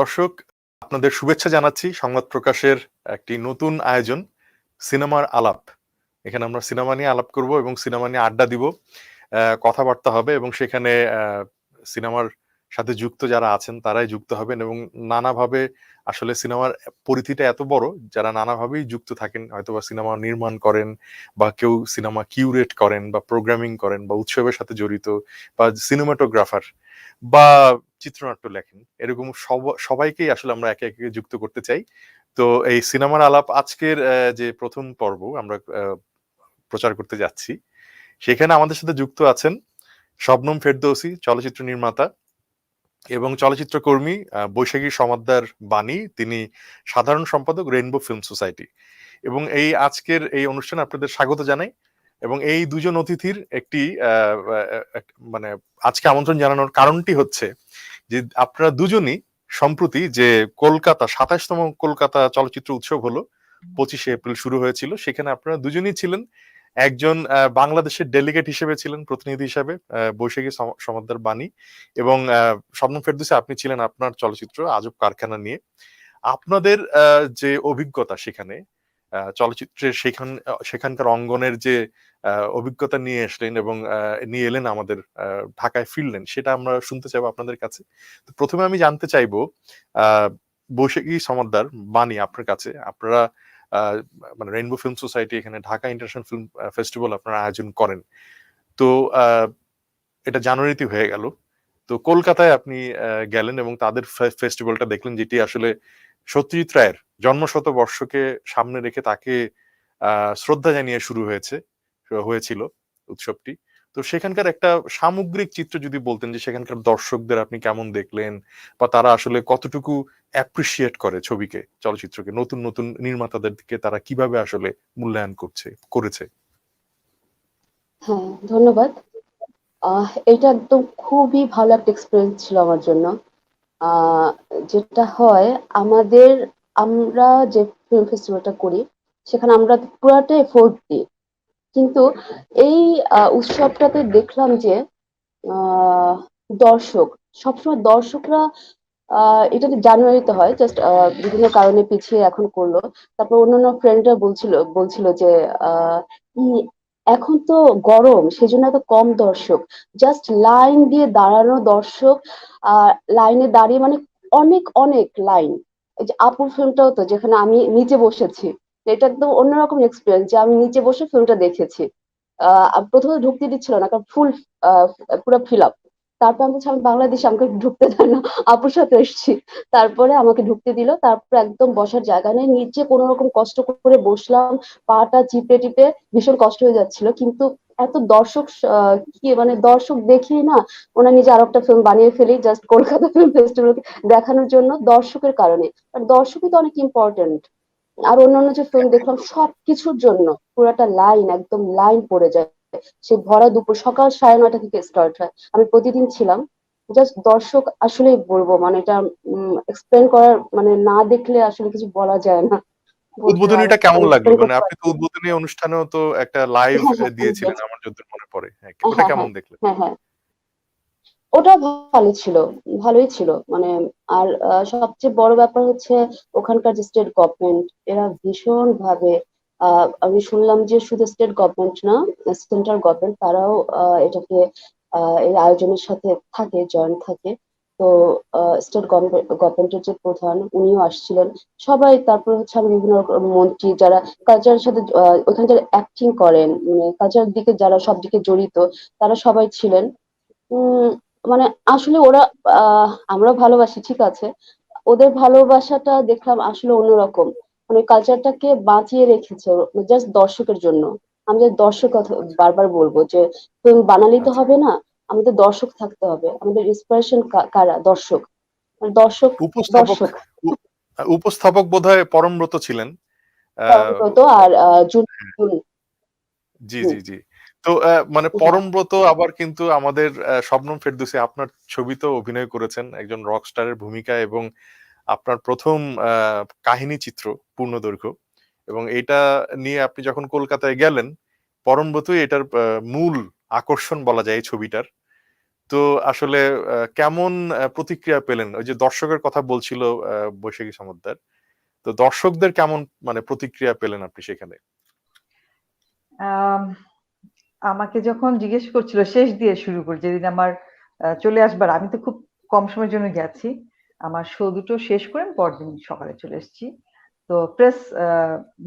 দর্শক, আপনাদের শুভেচ্ছা জানাচ্ছি সংবাদ প্রকাশের একটি নতুন আয়োজন, সিনেমার আলাপ। এখানে আমরা সিনেমা নিয়ে আলাপ করব এবং সিনেমা নিয়ে আড্ডা দিব কথাবার্তা হবে এবং সেখানে সিনেমার সাথে যুক্ত যারা আছেন তারাই যুক্ত হবেন এবং নানাভাবে আসলে সিনেমার পরিধিটা এত বড়, যারা নানাভাবেই যুক্ত থাকেন, হয়তোবা সিনেমা নির্মাণ করেন বা কেউ সিনেমা কিউরেট করেন বা প্রোগ্রামিং করেন বা উৎসবের সাথে জড়িত বা সিনেমাটোগ্রাফার বা চিত্রনাট্য লেখেন। এরকম সব- সবাইকেই আসলে আমরা একে একে যুক্ত করতে চাই। তো এই সিনেমার আলাপ আজকের যে প্রথম পর্ব আমরা প্রচার করতে যাচ্ছি, সেখানে আমাদের সাথে যুক্ত আছেন শবনম ফেরদৌসি, চলচ্চিত্র নির্মাতা এবং চলচ্চিত্র কর্মী বৈশাখী সমাদ্দার বাণী। তিনি সাধারণ সম্পাদক, রেইনবো ফিল্ম সোসাইটি। এবং এই আজকের এই অনুষ্ঠানে আপনাদের স্বাগত জানাই। এবং এই দুজন অতিথির একটি মানে আজকে আমন্ত্রণ জানানোর কারণটি হচ্ছে যে আপনারা দুজনই সম্প্রতি যে কলকাতা সাতাশতম কলকাতা চলচ্চিত্র উৎসব হলো পঁচিশে এপ্রিল শুরু হয়েছিল সেখানে আপনারা দুজনই ছিলেন। একজন বাংলাদেশের ডেলিগেট হিসেবে ছিলেন প্রতিনিধি হিসেবে বৈশাখী সম- সমাদ্দার বাণী এবং শবনম ফেরদৌসি আপনি ছিলেন আপনার চলচ্চিত্র আজব কারখানা নিয়ে। আপনাদের আহ, যে অভিজ্ঞতা সেখানে চলচ্চিত্রের সেখান সেখানকার অঙ্গনের যে অভিজ্ঞতা নিয়ে আসলেন এবং নিয়ে এলেন আমাদের ঢাকায় ফিরলেন, সেটা আমরা শুনতে চাইব আপনাদের কাছে। তো প্রথমে আমি জানতে চাইব বৈশাখী সমাদ্দার বাণী আপনার কাছে। আপনারা মানে রেইনবো ফিল্ম সোসাইটি এখানে ঢাকা ইন্টারন্যাশনাল ফিল্ম ফেস্টিভ্যাল আপনারা আয়োজন করেন। তো এটা জানুয়ারিতে হয়ে গেল। তো কলকাতায় আপনি গেলেন এবং তাদের ফেস্টিভ্যালটা দেখলেন যেটি আসলে সত্যজিৎ রায়ের জন্মশত বর্ষকে সামনে রেখে তাকে শ্রদ্ধা জানিয়ে শুরু হয়েছে। হয়েছিল উৎসবটি। তো সেখানকার একটা সামগ্রিক চিত্র যদি বলতেন যে সেখানকার দর্শকদের আপনি কেমন দেখলেন বা তারা আসলে কতটুকু অ্যাপ্রিসিয়েট করে ছবিকে, চলচ্চিত্রকে, নতুন নতুন নির্মাতাদের দিকে তারা কীভাবে আসলে মূল্যায়ন করছে, করেছে? হ্যাঁ ধন্যবাদ। এটা একদম খুবই ভালো একটা এক্সপিরিয়েন্স ছিল আমার জন্য। যেটা হয়, আমাদের আমরা যে ফিল্ম ফেস্টিভ্যালটা করি, সেখানে আমরা পুরাটাই এফোর্ট দিই কিন্তু এই উৎসবটাতে দেখলাম যে দর্শক, সবসময় দর্শকরা এটা জানুয়ারিতে হয় জাস্ট বিভিন্ন কারণে পিছিয়ে এখন করল। তারপর অন্যান্য ফ্রেন্ডরা বলছিল বলছিল যে এখন তো গরম, সেজন্য এত কম দর্শক। জাস্ট লাইন দিয়ে দাঁড়ানো দর্শক লাইনে দাঁড়িয়ে মানে অনেক অনেক লাইন এই যে আপুর ফিল্মটাও তো, যেখানে আমি নিচে বসেছি এটা একদম অন্যরকম এক্সপিরিয়েন্স যে আমি নিচে বসে ফিল্মটা দেখেছি। প্রথমে ঢুকতে দিচ্ছিল না, কারণ ফুল পুরো ফিল আপ তারপর আমি বলছি, আমি বাংলাদেশে, আমাকে ঢুকতে দেয় না, আপুর সাথে এসেছি। তারপরে আমাকে ঢুকতে দিল, তারপর একদম বসার জায়গা নেই। নিচে কোনো রকম কষ্ট করে বসলাম, পাটা চিপে টিপে ভীষণ কষ্ট হয়ে যাচ্ছিল। কিন্তু এত দর্শক কি মানে দর্শক দেখেই না, ওনার নিজে আরও একটা ফিল্ম বানিয়ে ফেলি জাস্ট কলকাতা ফিল্ম ফেস্টিভ্যাল দেখানোর জন্য দর্শকের কারণে। আর দর্শকই তো অনেক ইম্পর্টেন্ট আর অন্যান্য যে ফিল্ম দেখলাম সবকিছুর জন্য পুরাটা লাইন একদম লাইন পড়ে যায়। সে ভরা দুপুর সকাল সাড়ে নয়টা থেকে স্টার্ট হয়। আমি প্রতিদিন ছিলাম। জাস্ট দর্শক আসলেই বলব মানে এটা এক্সপ্লেন করার মানে না দেখলে আসলে কিছু বলা যায় না। উদ্বোধনীটা কেমন লাগল? মানে আপনি তো উদ্বোধনী অনুষ্ঠানেও তো একটা লাইভ হ্যাঁ, হ্যাঁ, দিয়েছিলেন হ্যাঁ, আমার যতদূর মনে পড়ে। ওটা হ্যাঁ, কেমন দেখলেন? হ্যাঁ হ্যাঁ। ওটা ভালো ছিল, ভালোই ছিল। মানে আর সবচেয়ে বড় ব্যাপার হচ্ছে ওখানকার যে স্টেট গভর্নমেন্ট এরা ভীষণ ভাবে আমি শুনলাম যে শুধু স্টেট গভর্নমেন্ট না সেন্ট্রাল গভর্নমেন্ট তারাও এটাকে এই আয়োজনের সাথে থাকে জয়েন্ট থাকে। তো স্টেট গভর্নমেন্টের যে প্রধান, উনিও আসছিলেন। সবাই তারপর হচ্ছে আমি বিভিন্ন মন্ত্রী যারা কালচারের সাথে ওখানে যারা অ্যাক্টিং করেন মানে কালচারের দিকে যারা সব দিকে জড়িত, তারা সবাই ছিলেন। মানে আসলে ওরা আহ আমরা ভালোবাসি ঠিক আছে? ওদের ভালোবাসাটা দেখলাম আসলে অন্যরকম। মানে কালচারটাকে বাঁচিয়ে রেখেছে জাস্ট দর্শকের জন্য। আমি যে দর্শক বারবার বলব যে তুমি বানালি তো আচ্ছা। হবে না আমাদের দর্শক থাকতে হবে। আমাদের ইন্সপিরেশন কারা? দর্শক। মানে দর্শক উপস্থাপক উপস্থাপক বোধহয় পরমব্রত ছিলেন। তো আর জুন জুন জি জি জি। তো মানে পরমব্রত আবার কিন্তু আমাদের শবনম ফেরদৌসি আপনার ছবিতেও অভিনয় করেছেন একজন রক স্টারের ভূমিকা এবং আপনার প্রথম কাহিনী চিত্র পূর্ণদৈর্ঘ্য। এবং এটা নিয়ে আপনি যখন কলকাতায় গেলেন পরমব্রতই এটার মূল আকর্ষণ বলা যায় এই ছবিটার। তো আসলে কেমন প্রতিক্রিয়া পেলেন? ওই যে দর্শকের কথা বলছিল বৈশাখী সমদ্দার তো দর্শকদের কেমন মানে প্রতিক্রিয়া পেলেন আপনি সেখানে? আমাকে যখন জিজ্ঞেস করছিল শেষ দিয়ে শুরু করে, যেদিন আমার চলে আসবার, আমি তো খুব কম সময়ের জন্য গেছি, আমার শো দুটো শেষ করে পরদিন সকালে চলে এসেছি। তো প্রেস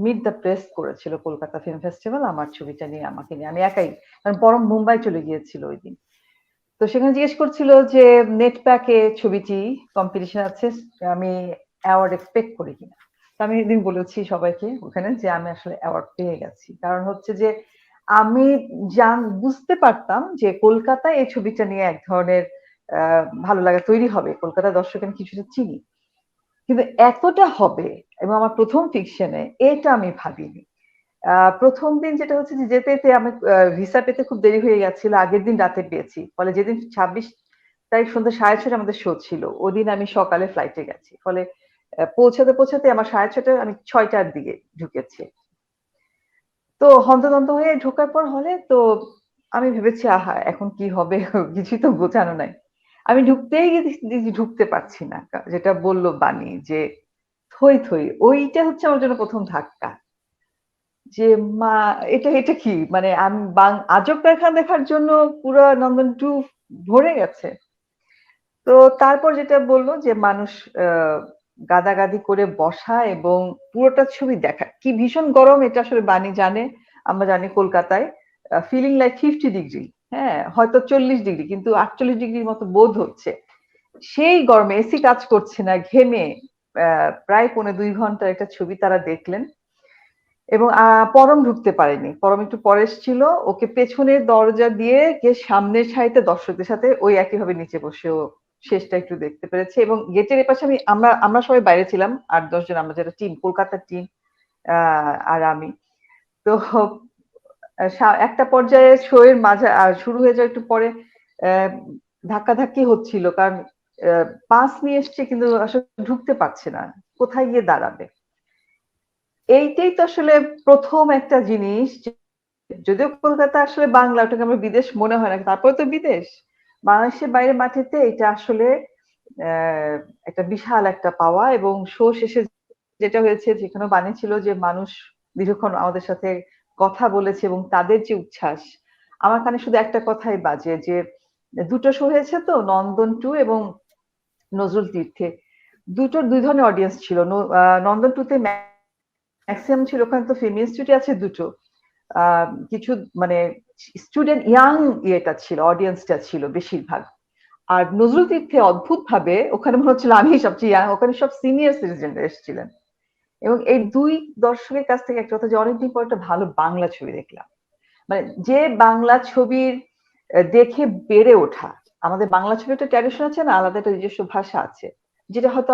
মিট দ্য প্রেস করেছিল কলকাতা ফিল্ম ফেস্টিভ্যাল আমার ছবিটা নিয়ে, আমাকে নিয়ে। আমি একাই, কারণ পরম মুম্বাই চলে গিয়েছিল ওই দিন। তো সেখানে জিজ্ঞেস করছিল যে নেট প্যাকে ছবিটি কম্পিটিশন আছে, আমি অ্যাওয়ার্ড এক্সপেক্ট করি কিনা? তো আমি এদিন বলেছি সবাইকে ওখানে যে, আমি আসলে অ্যাওয়ার্ড পেয়ে গেছি। কারণ হচ্ছে যে আমি জান, বুঝতে পারতাম যে কলকাতায় এই ছবিটা নিয়ে এক ধরনের ভালো লাগা তৈরি হবে। কলকাতা দর্শক আমি কিছুটা চিনি। কিন্তু এতটা হবে এবং আমার প্রথম ফিকশনে এটা আমি ভাবিনি। প্রথম দিন যেটা হচ্ছে যে যেতে যেতে আমি ভিসা পেতে খুব দেরি হয়ে গেছিল। আগের দিন রাতে পেয়েছি। ফলে যেদিন ছাব্বিশ তারিখ সন্ধ্যা সাড়ে ছটা আমাদের শো ছিল, ওদিন আমি সকালে ফ্লাইটে গেছি। ফলে পৌঁছাতে পৌঁছাতে আমার সাড়ে ছটা আমি ছয়টার দিকে ঢুকেছি। তো হন্তদন্ত হয়ে ঢোকার পর হলে তো আমি ভেবেছি আহা এখন কি হবে? কিছুই তো বোঝানো নাই। আমি ঢুকতেই দেখি- দেখি ঢুকতে পারছি না। যেটা বলল বাণী যে থই থই ওইটা হচ্ছে আমার জন্য প্রথম ধাক্কা। যে মা এটা এটা কি? মানে আমি বাং আজব কারখানা দেখার জন্য পুরো নন্দন টু ভরে গেছে। তো তারপর যেটা বলল যে মানুষ আহ, গাদাগাদি করে বসা এবং পুরোটা ছবি দেখা। কি ভীষণ গরম এটা আসলে বাণী জানে, আমরা জানি কলকাতায়। ফিলিং লাইক ফিফটি ডিগ্রি হ্যাঁ হয়তো চল্লিশ ডিগ্রি কিন্তু আটচল্লিশ ডিগ্রির মতো বোধ হচ্ছে। সেই গরমে এসি কাজ করছে না, ঘেমে প্রায় পৌনে দুই ঘণ্টার একটা ছবি তারা দেখলেন। এবং পরম ঢুকতে পারেনি। পরম একটু পরে এসেছিল, ওকে পেছনের দরজা দিয়ে গিয়ে সামনের সারিতে দর্শকদের সাথে ওই একইভাবে নিচে বসেও শেষটা একটু দেখতে পেরেছি এবং গেটের এপাশে আমি, আমরা আমরা সবাই বাইরে ছিলাম, আট, দশ জন, আমরা যেটা টিম কলকাতার টিম আর আমি। তো একটা পর্যায়ে শোয়ের মাঝে শুরু হয়ে যায় একটু পরে ধাক্কাধাক্কি হচ্ছিল কারণ পাস নিয়ে এসছে কিন্তু আসলে ঢুকতে পারছে না, কোথায় গিয়ে দাঁড়াবে? এইটাই তো আসলে প্রথম একটা জিনিস, যদিও কলকাতা আসলে বাংলা, ওটাকে আমরা বিদেশ মনে হয় না, তারপরে তো বিদেশ। বাংলাদেশের বাইরে মাঠেতে এটা আসলে একটা বিশাল একটা পাওয়া এবং শো শেষে যেটা হয়েছে যেখানে বানিয়েছিল যে মানুষ দীর্ঘক্ষণ আমাদের সাথে কথা বলেছে এবং তাদের যে উচ্ছ্বাস, আমার কানে শুধু একটা কথাই বাজে যে দুটো শো হয়েছে তো, নন্দন টু এবং নজরুল তীর্থে। দুটোর দুই ধরনের অডিয়েন্স ছিল। নন্দন টুতে ম্যাক্সিমাম ছিল, ওখানে তো ফিল্ম ইনস্টিটিউট আছে দুটো। কিছু মানে স্টুডেন্ট ইয়াং ইয়েটা ছিল অডিয়েন্সটা ছিল বেশিরভাগ। আর নজরুল তীর্থে অদ্ভুত ভাবে ওখানে মনে হচ্ছিল আমি সবচেয়ে ইয়াং ওখানে সব সিনিয়র সিটিজেনরা এসেছিলেন। এবং এই দুই দর্শকের কাছ থেকে একটা কথা যে অনেকদিন পর একটা ভালো বাংলা ছবি দেখলাম। মানে যে বাংলা ছবির দেখে বেড়ে ওঠা, আমাদের বাংলা ছবির একটা ট্র্যাডিশন আছে না, আলাদা একটা নিজস্ব ভাষা আছে, যেটা হয়তো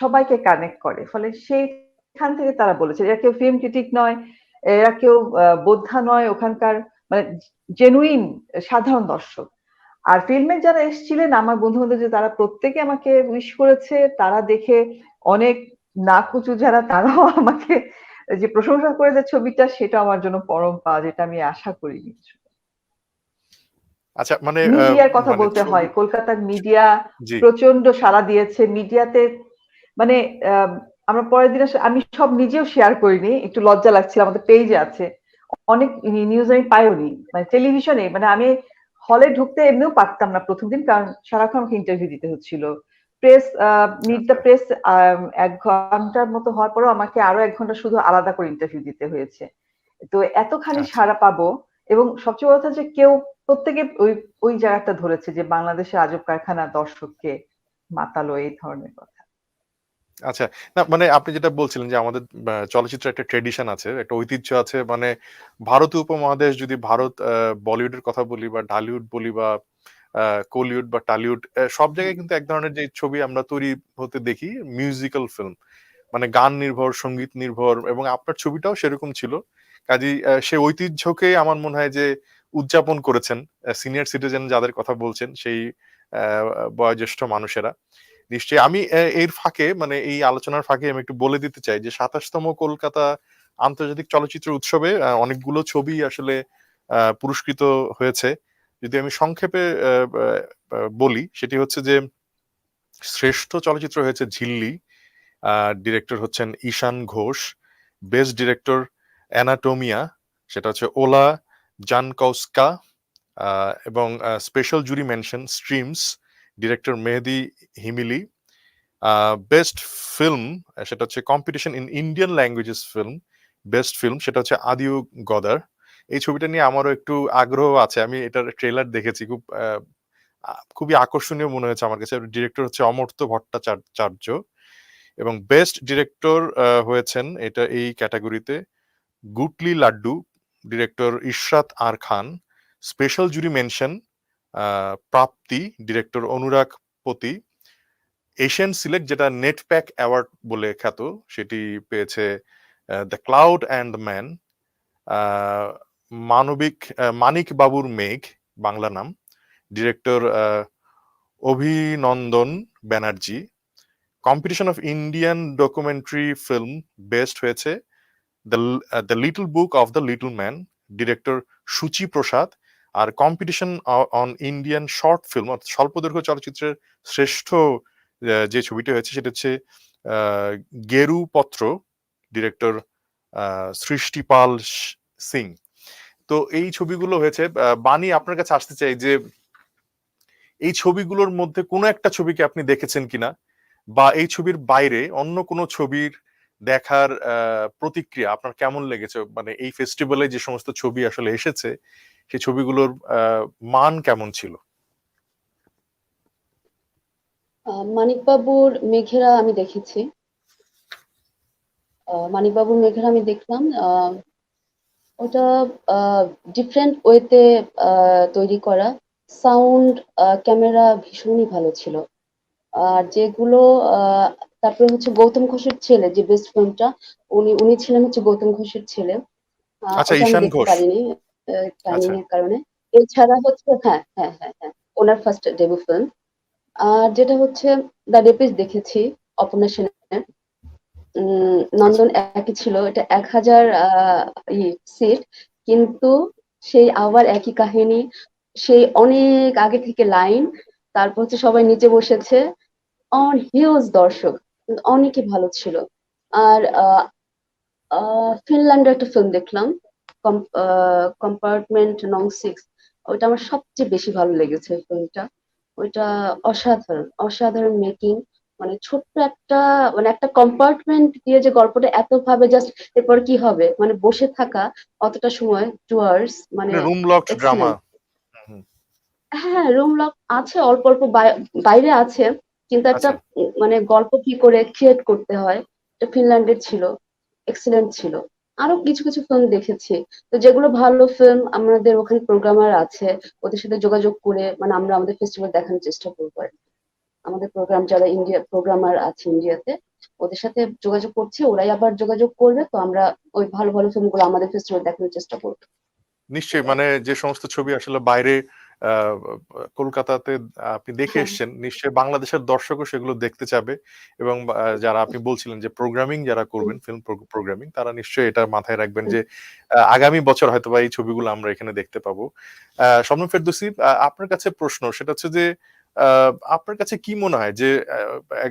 সবাইকে কানেক্ট করে। ফলে সেইখান থেকে তারা বলেছে এরা কেউ ফিল্ম ক্রিটিক নয় এরা কেউ বোদ্ধা নয় ওখানকার মানে জেনুইন সাধারণ দর্শক। আর ফিল্মে যারা এসেছিলেন আমার বন্ধু বান্ধব যে তারা প্রত্যেকে আমাকে উইশ করেছে তারা দেখে অনেক নাকুচু যারা তারাও আমাকে যে প্রশংসা করে যে ছবিটা সেটা আমার জন্য পরম পাওয়া যেটা আমি আশা করিনি। আচ্ছা মানে মিডিয়ার কথা মানে বলতে হয় কলকাতার মিডিয়া প্রচণ্ড সাড়া দিয়েছে মিডিয়াতে মানে আহ, আমরা পরের দিন আসলে- আমি সব নিজেও শেয়ার করিনি একটু লজ্জা লাগছিল আমাদের পেজে আছে। অনেক নিউজ আমি পাইওনি মানে টেলিভিশনে মানে আমি হলে ঢুকতে এমনিও পারতাম না প্রথম দিন কারণ সারাক্ষণ আমাকে ইন্টারভিউ দিতে হচ্ছিল। প্রেস মিট দ্য প্রেস এক ঘণ্টার মতো হওয়ার পরেও আমাকে আরও এক ঘণ্টা শুধু আলাদা করে ইন্টারভিউ দিতে হয়েছে। তো এতখানি আচ্ছা। সাড়া পাবো এবং সবচেয়ে বড় কথা যে কেউ প্রত্যেকে ওই ওই জায়গাটা ধরেছে যে বাংলাদেশের আজব কারখানা দর্শককে মাতালো এই ধরনের কথা। আচ্ছা না মানে আপনি যেটা বলছিলেন যে আমাদের চলচ্চিত্র একটা ট্রেডিশন আছে একটা ঐতিহ্য আছে মানে ভারতীয় উপমহাদেশ যদি ভারত বলিউডের কথা বলি বা ঢালিউড বলি বা কলিউড বা টালিউড সব জায়গায় কিন্তু এক ধরনের যে ছবি আমরা তৈরি হতে দেখি মিউজিক্যাল ফিল্ম মানে গান নির্ভর সংগীত নির্ভর এবং আপনার ছবিটাও সেরকম ছিল। আহ, সেই ঐতিহ্যকে আমার মনে হয় যে উদযাপন করেছেন সিনিয়র সিটিজেন যাদের কথা বলছেন সেই বয়োজ্যেষ্ঠ মানুষেরা। নিশ্চয়ই। আমি এর ফাঁকে মানে এই আলোচনার ফাঁকে আমি একটু বলে দিতে চাই যে, সাতাশতম কলকাতা আন্তর্জাতিক চলচ্চিত্র উৎসবে অনেকগুলো ছবি আসলে পুরস্কৃত হয়েছে। যদি আমি সংক্ষেপে বলি, সেটি হচ্ছে যে, শ্রেষ্ঠ চলচ্চিত্র হয়েছে ঝিল্লি। ডিরেক্টর হচ্ছেন Ishan Ghosh. Best director Anatomia, সেটা হচ্ছে ওলা জানকৌস্কা এবং special jury mention Streams. Director Mehdi Hmili best film সেটা হচ্ছে competition in Indian languages film best film সেটা হচ্ছে আদিউ গদার এই ছবিটা নিয়ে আমারও একটু আগ্রহ আছে, আমি এটার ট্রেলার দেখেছি, খুব খুবই আকর্ষণীয় মনে হয়েছে আমার কাছে। ডিরেক্টর হচ্ছে অমর্ত্য ভট্টাচার্য এবং বেস্ট ডিরেক্টর হয়েছেন এটা এই ক্যাটাগরিতে Gutli Laddoo director Ishrat R Khan. Special jury mention প্রাপ্তি director Anurag Pati Asian select যেটা নেট প্যাক অ্যাওয়ার্ড বলে খ্যাত, সেটি পেয়েছে দ্য ক্লাউড অ্যান্ড ম্যান মানবিক মানিক বাবুর মেঘ, বাংলা নাম director Abhinandan Banerjee competition of Indian documentary film best হয়েছে the little book of the little man director Suchi Prasad R competition on Indian short film অর্থাৎ স্বল্পদৈর্ঘ্য চলচ্চিত্রের শ্রেষ্ঠ যে ছবিটি হয়েছে সেটা হচ্ছে গেরু পত্র ডিরেক্টর সৃষ্টিপাল সিং তো এই ছবিগুলো হয়েছে বাণী আপনার কাছে আসতে চাই যে, এই ছবিগুলোর মধ্যে কোনো একটা ছবিকে আপনি দেখেছেন কিনা? বা এই ছবির বাইরে অন্য কোনো ছবির দেখার প্রতিক্রিয়া আপনার কেমন লেগেছে? মানে এই ফেস্টিভ্যালে যে সমস্ত ছবি আসলে এসেছে সেই ছবিগুলোর মান কেমন ছিল? মানিকবাবুর মেঘেরা আমি দেখেছি। মানিকবাবুর মেঘেরা আমি দেখলাম। ওটা ডিফারেন্ট ওয়েতে তৈরি করা। সাউন্ড ক্যামেরা ভীষণই ভালো ছিল। আর যেগুলো আহ, তারপরে হচ্ছে গৌতম ঘোষের ছেলে যে বেস্ট ফিল্মটা উনি উনি ছিলেন হচ্ছে গৌতম ঘোষের ছেলে। আচ্ছা, ঈশান ঘোষ। টাইমিং আচ্ছা। এর কারণে। এছাড়া হচ্ছে হ্যাঁ হ্যাঁ হ্যাঁ হ্যাঁ ওনার ফার্স্ট ডেবু ফিল্ম আর যেটা হচ্ছে দ্য রেপিস দেখেছি অপর্ণা সেনের। নন্দন একই ছিল এটা এক হাজার সিট কিন্তু সেই আবার একই কাহিনী সেই অনেক আগে থেকে লাইন তারপর হচ্ছে সবাই নিচে বসেছে। অন হিউজ দর্শক অনেকই ভালো ছিল। আর ফিনল্যান্ডের একটা ফিল্ম দেখলাম। কম্পার্টমেন্ট নং সিক্স ওইটা আমার সবচেয়ে বেশি ভালো লেগেছে ফিল্মটা ওইটা অসাধারণ অসাধারণ মেকিং মানে ছোট্ট একটা মানে একটা কম্পার্টমেন্ট দিয়ে যে গল্পটা এত ভাবে জাস্ট এরপর কি হবে? মানে বসে থাকা অতটা সময় টু আওয়ার্স মানে রুম লক ড্রামা হ্যাঁ রুম লক আছে অল্প অল্প বাইরে আছে কিন্তু একটা আচ্ছা। মানে গল্প কি করে ক্রিয়েট করতে হয় এটা ফিনল্যান্ডের ছিল এক্সিলেন্ট ছিল। আরও কিছু কিছু ফিল্ম দেখেছি তো যেগুলো ভালো ফিল্ম আমাদের ওখানে প্রোগ্রামার আছে, ওদের সাথে যোগাযোগ করে মানে আমরা আমাদের ফেস্টিভ্যাল দেখানোর চেষ্টা করব আর। আমাদের প্রোগ্রাম যারা ইন্ডিয়া প্রোগ্রামার আছে ইন্ডিয়াতে ওদের সাথে যোগাযোগ করছে, ওরাই আবার যোগাযোগ করবে, তো আমরা ওই ভালো ভালো ফিল্মগুলো আমাদের ফেস্টিভ্যাল দেখানোর চেষ্টা করব নিশ্চয়ই মানে যে সমস্ত ছবি আসলে বাইরে কলকাতাতে আপনি দেখে হ্যাঁ। এসেছেন নিশ্চয়ই বাংলাদেশের দর্শকও সেগুলো দেখতে চাবে এবং যারা আপনি বলছিলেন যে প্রোগ্রামিং যারা করবেন ফিল্ম প্রোগ্রামিং তারা নিশ্চয়ই এটা মাথায় রাখবেন যে আগামী বছর হয়তো বা এই ছবিগুলো আমরা এখানে দেখতে পাবো। আহ, শবনম ফেরদৌসি আপনার কাছে প্রশ্ন সেটা হচ্ছে যে আহ, আপনার কাছে কি মনে হয় যে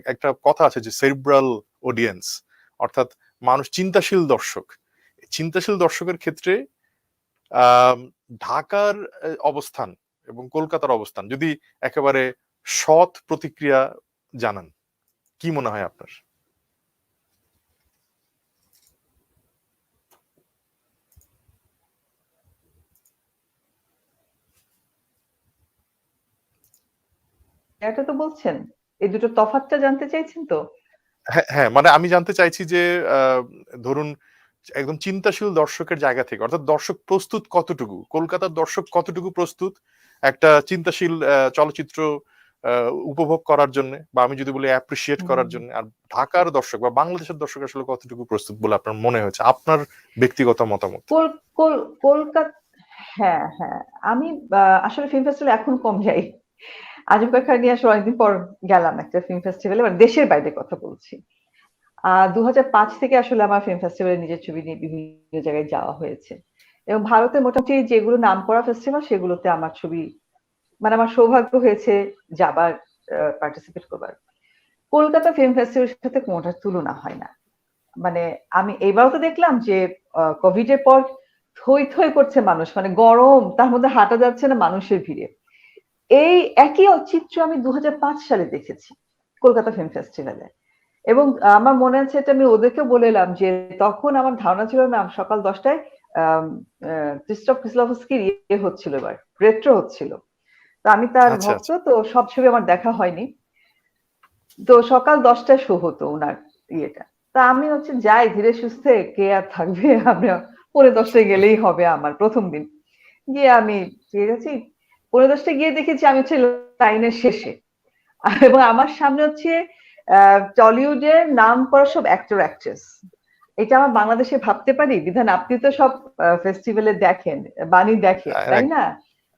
একটা কথা আছে যে সেরিব্রাল অডিয়েন্স অর্থাৎ মানুষ চিন্তাশীল দর্শক চিন্তাশীল দর্শকের ক্ষেত্রে ঢাকার অবস্থান এবং কলকাতার অবস্থান। যদি একেবারে সৎ প্রতিক্রিয়া জানান কি মনে হয় আপনার? এটা তো বলছেন এই দুটো তফাৎটা জানতে চাইছেন তো? হ্যাঁ হ্যাঁ মানে আমি জানতে চাইছি যে আহ, ধরুন একদম চিন্তাশীল দর্শকের জায়গা থেকে অর্থাৎ দর্শক প্রস্তুত কতটুকু? কলকাতার দর্শক কতটুকু প্রস্তুত? একটা চিন্তাশীল চলচ্চিত্র উপভোগ করার জন্য বা আমি যদি বলি অ্যাপ্রিসিয়েট করার জন্য। আর ঢাকার দর্শক বা বাংলাদেশের দর্শক আসলে কতটুকু প্রস্তুত বলে আপনার মনে হয়েছে? আপনার ব্যক্তিগত মতামত? কল- কল- কলকাতা হ্যাঁ হ্যাঁ। আমি আসলে ফিল্ম ফেস্টিভ্যালে এখন কম যাই। আজব খান নিয়ে আসলে অনেকদিন পর গেলাম একটা ফিল্ম ফেস্টিভ্যালে মানে দেশের বাইরে কথা বলছি। আহ দু পাঁচ থেকে আসলে আমার ফিল্ম ফেস্টিভ্যালে নিজের ছবি নিয়ে বিভিন্ন জায়গায় যাওয়া হয়েছে। এবং ভারতের মোটামুটি যেগুলো নাম করা ফেস্টিভ্যাল সেগুলোতে আমার ছবি মানে আমার সৌভাগ্য হয়েছে যাবার পার্টিসিপেট করবার। কলকাতা ফিল্ম ফেস্টিভ্যালের সাথে কোনোটার তুলনা হয় না। মানে আমি এইবারও তো দেখলাম যে কোভিড এর পর থই থই করছে মানুষ মানে গরম, তার মধ্যে হাঁটা যাচ্ছে না মানুষের ভিড়ে। এই একই চিত্র আমি দু হাজার পাঁচ সালে দেখেছি কলকাতা ফিল্ম ফেস্টিভ্যালে এবং আমার মনে আছে এটা আমি ওদেরকে বলে এলাম যে, তখন আমার ধারণা ছিল না, সকাল দশটায় ক্রিস্টফ ক্রিসলভস্কির ইয়ে হচ্ছিল এবার রেট্রো হচ্ছিল। তো আমি তার আচ্ছা, ভক্ত তো সব ছবি আমার দেখা হয়নি। তো সকাল দশটায় শো হতো ওনার ইয়েটা। তা আমি হচ্ছে যাই ধীরে সুস্থে কে আর থাকবে আমি পরে দশটায় গেলেই হবে আমার প্রথম দিন। গিয়ে আমি ঠিক আছে পরে দশটায় গিয়ে দেখেছি আমি হচ্ছে লাইনের শেষে। এবং আমার সামনে হচ্ছে টলিউডের নাম করা সব অ্যাক্টর অ্যাক্ট্রেস এটা আমার বাংলাদেশে ভাবতে পারি বিধান আপনি তো সব ফেস্টিভ্যালে দেখেন বাণী দেখে তাই না?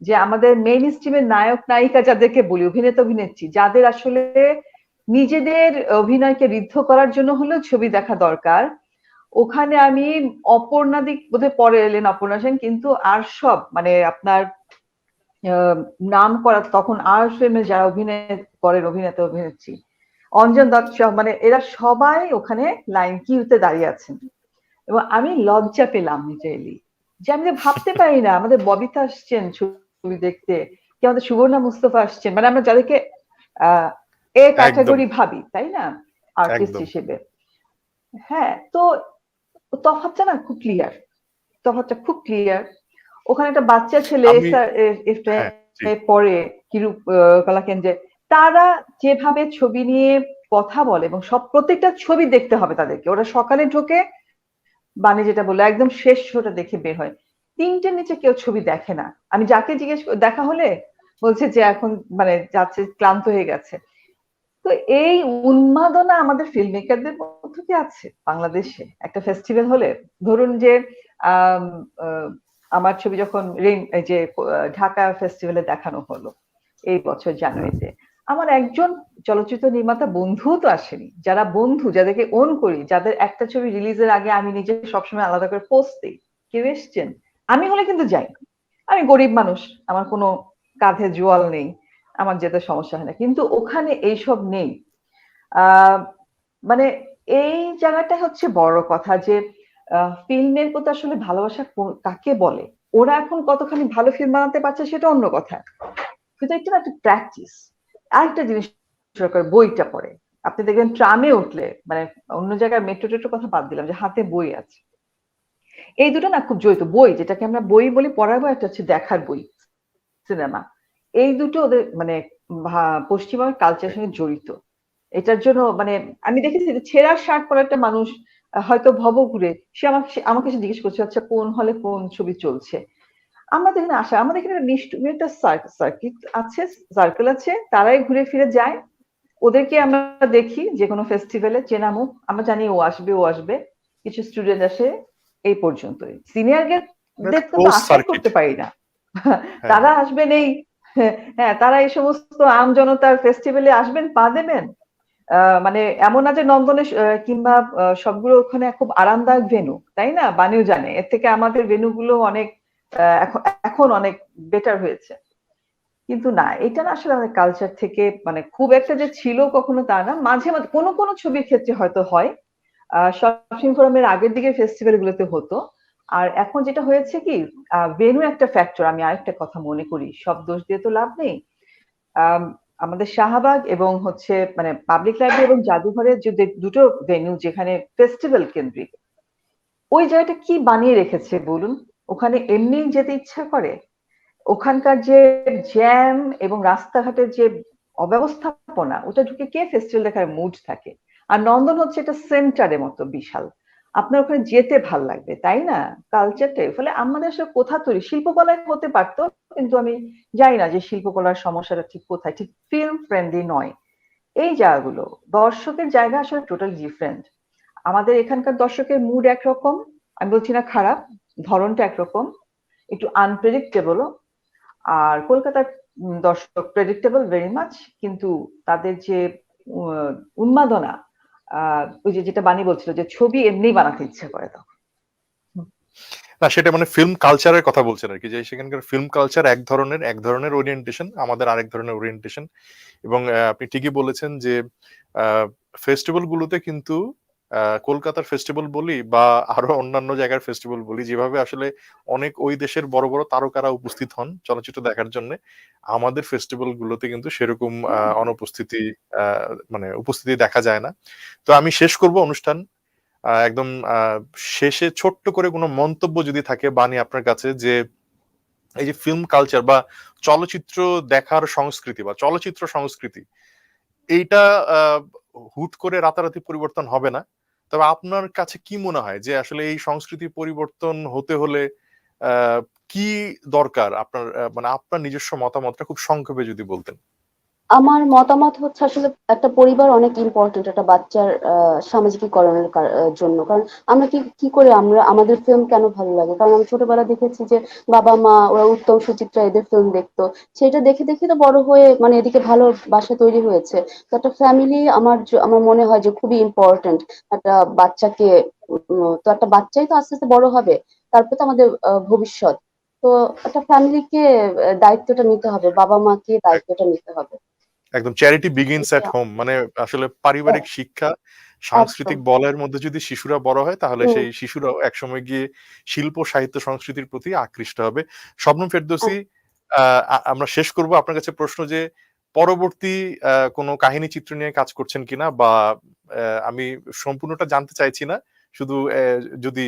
যে আমাদের মেইন স্ট্রিমের নায়ক নায়িকা যাদেরকে বলি অভিনেতা অভিনেত্রী যাদের আসলে নিজেদের অভিনয়কে ঋদ্ধ করার জন্য হলেও ছবি দেখা দরকার। ওখানে আমি অপর্ণা দিক বোধহয় পরে এলেন অপর্ণা সেন কিন্তু আর সব মানে আপনার নাম করা তখন আর ফিল্মে যারা অভিনয় করেন অভিনেতা অভিনেত্রী অঞ্জন দত্ত সহ মানে এরা সবাই ওখানে লাইন কিউতে দাঁড়িয়ে আছেন। এবং আমি লজ্জা পেলাম নিজেলি যে আমি ভাবতে পারি না আমাদের ববিতা আসছেন ছবি দেখতে কি আমাদের সুবর্ণা মুস্তফা আসছেন মানে আমরা যাদেরকে আহ এ ক্যাটাগরি ভাবি তাই না? আর্টিস্ট হিসেবে। হ্যাঁ তো তফাৎটা না খুব ক্লিয়ার তফাৎটা খুব ক্লিয়ার ওখানে একটা বাচ্চা ছেলে পরে কিরূপ কলা কেন্দ্রে তারা যেভাবে ছবি নিয়ে কথা বলে এবং সব প্রত্যেকটা ছবি দেখতে হবে তাদেরকে। ওরা সকালে ঢোকে, বাণী যেটা বলল, একদম শেষ শোটা দেখে বের হয়। তিনটের নিচে কেউ ছবি দেখে না। আমি যাকে জিজ্ঞেস দেখা হলে বলছে যে এখন মানে যাচ্ছে, ক্লান্ত হয়ে গেছে। তো এই উন্মাদনা আমাদের ফিল্ম মেকারদের মধ্যে কি আছে? বাংলাদেশে একটা ফেস্টিভ্যাল হলে, ধরুন যে আমার ছবি যখন যে ঢাকা ফেস্টিভ্যালে দেখানো হলো, এই বছর জানুয়ারিতে আমার একজন চলচ্চিত্র নির্মাতা বন্ধুও তো আসেনি। যারা বন্ধু, যাদেরকে ওন করি, যাদের একটা ছবি রিলিজের আগে আমি নিজে সবসময় আলাদা করে পোস্ট দিই। কেউ এসছেন? আমি হলে কিন্তু যাই আমি গরিব মানুষ, আমার কোনো কাঁধে জোয়াল নেই, আমার যেতে সমস্যা হয় না। কিন্তু ওখানে এইসব নেই। মানে এই জায়গাটা হচ্ছে বড় কথা যে ফিল্মের প্রতি আসলে ভালোবাসা কাকে বলে? ওরা এখন কতখানি ভালো ফিল্ম বানাতে পারছে সেটা অন্য কথা। কিন্তু এটা একটা প্র্যাকটিস আরেকটা জিনিস সরকার বইটা পড়ে। আপনি দেখবেন ট্রামে উঠলে মানে অন্য জায়গায় মেট্রো টেট্রো কথা বাদ দিলাম যে হাতে বই আছে। এই দুটো না খুব জড়িত বই, যেটাকে আমরা বই বলি, পড়ার বই, একটা হচ্ছে দেখার বই, সিনেমা। এই দুটো ওদের মানে পশ্চিমবঙ্গের কালচারের সঙ্গে জড়িত। এটার জন্য মানে আমি দেখেছি যে ছেঁড়া শার্ট পরা একটা মানুষ, হয়তো ভব ঘুরে সে আমাকে আমাকে সে জিজ্ঞেস করছে আচ্ছা কোন হলে কোন ছবি চলছে? আমাদের এখানে আসা আমাদের এখানে একটা সার্কিট আছে সার্কেল আছে তারাই ঘুরে ফিরে যায়। ওদেরকে আমরা দেখি যে কোনো ফেস্টিভ্যালে চেনা মুখ আমরা জানি ও আসবে ও আসবে। কিছু স্টুডেন্ট আসে এই পর্যন্তই। সিনিয়র তো আশা করতে পারি না। তারা আসবেন এই হ্যাঁ তারা এই সমস্ত আম জনতার ফেস্টিভ্যালে আসবেন পা দেবেন। মানে এমন না যে নন্দনে কিংবা সবগুলো ওখানে খুব আরামদায়ক ভেনু তাই না? বানিও জানে। এর থেকে আমাদের ভেনুগুলো অনেক এখন এখন অনেক বেটার হয়েছে। কিন্তু না, এটা না আসলে আমাদের কালচার থেকে মানে খুব একটা যে ছিল কখনো তা না। মাঝে মাঝে কোনো কোনো ছবির ক্ষেত্রে হয়তো হয়। শপিং ফোরামের আগের দিকে ফেস্টিভ্যাল গুলোতে হতো। আর এখন যেটা হয়েছে কি ভেনু একটা ফ্যাক্টর আমি আরেকটা কথা মনে করি, সব দোষ দিয়ে তো লাভ নেই। আমাদের শাহবাগ এবং হচ্ছে মানে পাবলিক লাইব্রেরি এবং জাদুঘরের যে দুটো ভেন্যু যেখানে ফেস্টিভ্যাল কেন্দ্রিক, ওই জায়গাটা কি বানিয়ে রেখেছে বলুন? ওখানে এমনি যেতে ইচ্ছা করে। ওখানকার যে জ্যাম এবং রাস্তাঘাটের যে অব্যবস্থাপনা, ওটা ঢুকে কে ফেস্টিভ্যাল দেখার মুড থাকে। আর নন্দন হচ্ছে এটা সেন্টারের মতো বিশাল। আপনার ওখানে যেতে ভালো লাগবে, তাই না? কালচারটাই ফলে আমাদের আসলে কোথা তৈরি? শিল্পকলায় হতে পারতো, কিন্তু আমি জানি না যে শিল্পকলার সমস্যাটা ঠিক কোথায়। ঠিক ফিল্ম ফ্রেন্ডলি নয়। এই জায়গাগুলো, দর্শকের জায়গা আসলে টোটাল ডিফারেন্ট আমাদের এখানকার দর্শকের মুড একরকম, আমি বলছি না খারাপ ধরনটা একরকম, একটু আনপ্রেডিক্টেবলও আর কলকাতার দর্শক প্রেডিক্টেবল ভেরি মাচ কিন্তু তাদের যে উন্মাদনা ওই যে যেটা বাণী বলছিল যে ছবি এমনি বানাতে ইচ্ছা করে তখন। না, সেটা মানে ফিল্ম কালচারের কথা বলছেন আর কি, যে সেখানকার ফিল্ম কালচার এক ধরনের এক ধরনের ওরিয়েন্টেশন আমাদের আরেক ধরনের ওরিয়েন্টেশন এবং আপনি ঠিকই বলেছেন যে আ ফেস্টিভাল গুলোতে কিন্তু কলকাতার ফেস্টিভ্যাল বলি বা আরও অন্যান্য জায়গার ফেস্টিভ্যাল বলি যেভাবে আসলে অনেক ওই দেশের বড়, বড় তারকারা উপস্থিত হন চলচ্চিত্র দেখার জন্যে। আমাদের ফেস্টিভাল গুলোতে কিন্তু সেরকম অনুপস্থিতি মানে উপস্থিতি দেখা যায় না। তো আমি শেষ করব অনুষ্ঠান একদম শেষে ছোট্ট করে কোনো মন্তব্য যদি থাকে বাণী আপনার কাছে যে এই যে ফিল্ম কালচার বা চলচ্চিত্র দেখার সংস্কৃতি বা চলচ্চিত্র সংস্কৃতি এইটা হুট করে রাতারাতি পরিবর্তন হবে না। তবে আপনার কাছে কি মনে হয় যে আসলে এই সংস্কৃতি পরিবর্তন হতে হলে কি দরকার? আপনার মানে আপনার নিজস্ব মতামতটা খুব সংক্ষেপে যদি বলতেন। আমার মতামত হচ্ছে আসলে একটা পরিবার অনেক ইম্পোর্টেন্ট একটা বাচ্চার সামাজিকীকরণের জন্য। কারণ আমরা কি, কি করে আমরা আমাদের ফিল্ম কেন ভালো লাগে? কারণ আমি ছোটবেলায় দেখেছি যে বাবা-মা ওরা উত্তম সুচিত্রা এদের ফিল্ম দেখতো। সেটা দেখে, দেখে তো বড় হয়ে মানে এদিকে ভালোবাসা তৈরি হয়েছে। তো একটা ফ্যামিলি আমার আমার মনে হয় যে খুবই ইম্পোর্টেন্ট। একটা বাচ্চাকে তো একটা বাচ্চাই তো আস্তে, আস্তে বড় হবে। তারপর তো আমাদের ভবিষ্যৎ। তো একটা ফ্যামিলিকে দায়িত্বটা নিতে হবে। বাবা-মাকে দায়িত্বটা নিতে হবে। একদম চ্যারিটি বিগিনস এট হোম মানে আসলে পারিবারিক শিক্ষা, সাংস্কৃতিক। বলয়ের মধ্যে যদি শিশুরা বড় হয় তাহলে। সেই শিশুরাও একসময় গিয়ে শিল্প, সাহিত্য, সংস্কৃতির প্রতি আকৃষ্ট হবে। শবনম ফেরদৌসী আ আমরা শেষ করব আপনার কাছে প্রশ্ন যে পরবর্তী কোনো কাহিনী চিত্র নিয়ে কাজ করছেন কিনা? বা আমি সম্পূর্ণটা জানতে চাইছি না। শুধু যদি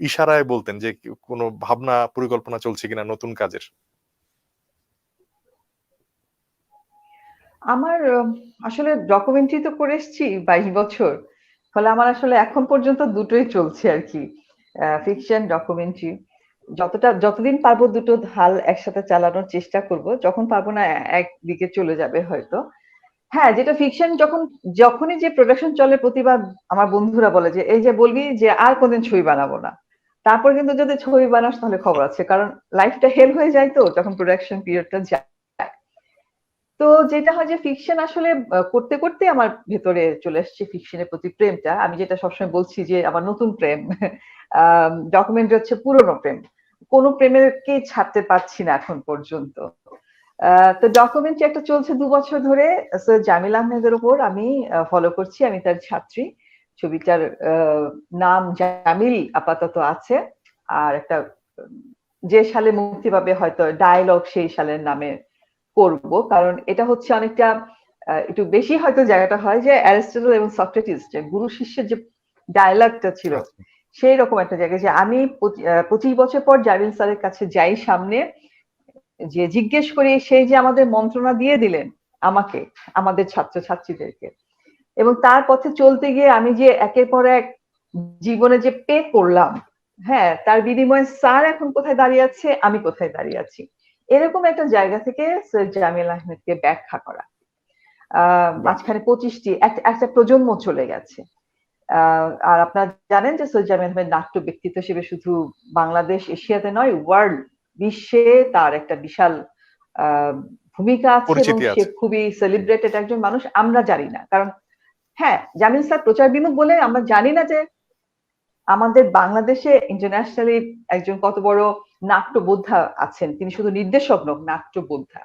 ইশারায় বলতেন যে কোনো ভাবনা পরিকল্পনা চলছে কিনা নতুন কাজের? আমার আসলে ডকুমেন্টারি তো করে এসেছি ২২ বছর। ফলে আমার আসলে এখন পর্যন্ত দুটোই চলছে আরকি। আ ফিকশন, ডকুমেন্টারি। যতটা যতদিন পারব দুটো হাল একসাথে চালানোর চেষ্টা করব। যখন পারব না একদিকে চলে যাবে হয়তো। হ্যাঁ, যেটা ফিকশন যখন যখনই যে প্রোডাকশন চলে প্রতিবার আমার বন্ধুরা বলে যে, "এই যে বলবি যে আর কোনদিন ছবি বানাবো না।" তারপর কিন্তু যদি ছবি বানাস তাহলে খবর আছে। কারণ লাইফটা হেল হয়ে যায় তো যখন প্রোডাকশন পিরিয়ডটা যায়। তো যেটা হয় যে ফিকশন আসলে করতে, করতে আমার ভেতরে চলে আসছে ফিকশনের প্রতি প্রেমটা। আমি যেটা সবসময় বলছি যে আমার নতুন প্রেম। ডকুমেন্টারি হচ্ছে পুরনো প্রেম। কোন প্রেমেরকেই ছাড়তে পারছি না এখন পর্যন্ত। তো ডকুমেন্টারি একটা চলছে দু বছর ধরে জামিল আহমেদের উপর আমি ফলো করছি। আমি তার ছাত্রী। ছবিটার নাম জামিল আপাতত আছে। আর একটা যে সালে মুক্তি পাবে হয়তো ডায়লগ সেই সালের নামে করব। কারণ এটা হচ্ছে অনেকটা একটু বেশি হয়তো জায়গাটা হয় যে অ্যারিস্টটল এবং সক্রেটিস যে গুরু শিষ্যের যে ডায়ালগটা ছিল আচ্ছা। সেই রকম একটা জায়গায় যে আমি পচি আ ২৫ বছর পর জামিল স্যারের কাছে যাই সামনে যে জিজ্ঞেস করি সেই যে আমাদের মন্ত্রণা দিয়ে দিলেন আমাকে, আমাদের ছাত্র-ছাত্রীদেরকে। এবং তার পথে চলতে গিয়ে আমি যে একের পর এক জীবনে যে পে করলাম, হ্যাঁ? তার বিনিময়ে স্যার এখন কোথায় দাঁড়িয়ে আছে, আমি কোথায় দাঁড়িয়ে আছি। এরকম একটা জায়গা থেকে সৈয়দ জামিল আহমেদকে ব্যাখ্যা করা। মাঝখানে পঁচিশটি একটা প্রজন্ম চলে গেছে। আর আপনারা জানেন যে সৈয়দ জামিল আহমেদ নাট্য ব্যক্তিত্ব হিসেবে শুধু বাংলাদেশ, এশিয়াতে নয় ওয়ার্ল্ড বিশ্বে তার একটা বিশাল ভূমিকা আছে এবং সে। খুবই সেলিব্রেটেড একজন মানুষ। আমরা জানি না। কারণ হ্যাঁ, জামিল স্যার প্রচার বিমুখ বলে আমরা জানি না যে আমাদের বাংলাদেশে ইন্টারন্যাশনালি একজন কত বড় নাট্যবোদ্ধা আছেন। তিনি শুধু নির্দেশক নন, নাট্যবোদ্ধা।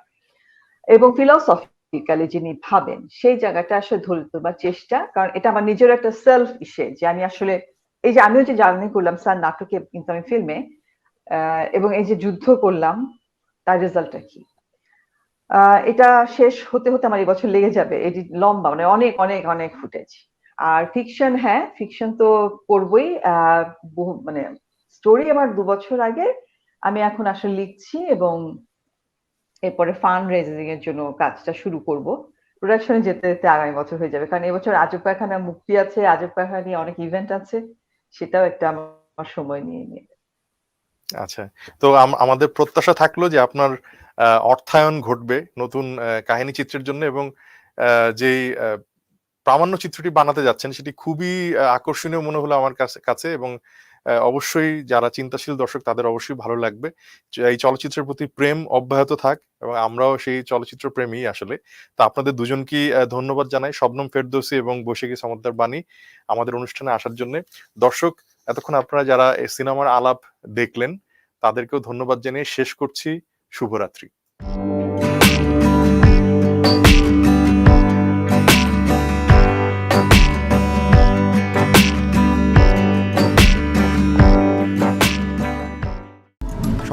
এবং ফিলসফিক্যালি যিনি ভাবেন সেই জায়গাটা আসলে ধরে তোলবার চেষ্টা। কারণ এটা আমার নিজের একটা সেলফ ইসে যে আমি আসলে এই যে আমিও যে জার্নি করলাম স্যার নাটকে কিন্তু আমি ফিল্মে এবং এই যে যুদ্ধ করলাম তার রেজাল্টটা কি? এটা শেষ হতে, হতে আমার এবছর লেগে যাবে। এটি লম্বা মানে অনেক, অনেক, অনেক ফুটেজ। আর ফিকশন হ্যাঁ, ফিকশন তো করবই। মানে স্টোরি আমার ২ বছর আগে। আমি এখন আসলে লিখছি এবং এরপরে ফান্ড রেজিং এর জন্য কাজটা শুরু করব। প্রোডাকশনে যেতে, যেতে আগামী বছর হয়ে যাবে। কারণ এবছর আজব কারখানা মুক্তি আছে। আজব কারখানা নিয়ে অনেক ইভেন্ট আছে। সেটাও একটা আমার সময় নিয়ে নেবে। আচ্ছা। তো আম আমাদের প্রত্যাশা থাকল যে আপনার অর্থায়ন ঘটবে নতুন কাহিনী চিত্রের জন্য এবং যেই প্রামাণ্য চিত্রটি বানাতে যাচ্ছেন, সেটি খুবই আকর্ষণীয় মনে হলো আমার কাছে এবং অবশ্যই যারা চিন্তাশীল দর্শক তাদের অবশ্যই ভালো লাগবে। এই চলচ্চিত্রের প্রতি প্রেম অব্যাহত থাক এবং আমরাও সেই চলচ্চিত্র প্রেমী আসলে। তো আপনাদের দুজনকেই, আ, ধন্যবাদ জানাই। শবনম ফেরদৌসী এবং বৈশাখী সমদ্দার বাণী আমাদের অনুষ্ঠানে আসার জন্যে। দর্শক, এতক্ষণ আপনারা যারা সিনেমার আলাপ দেখলেন, তাদেরকেও ধন্যবাদ জানিয়ে শেষ করছি শুভরাত্রি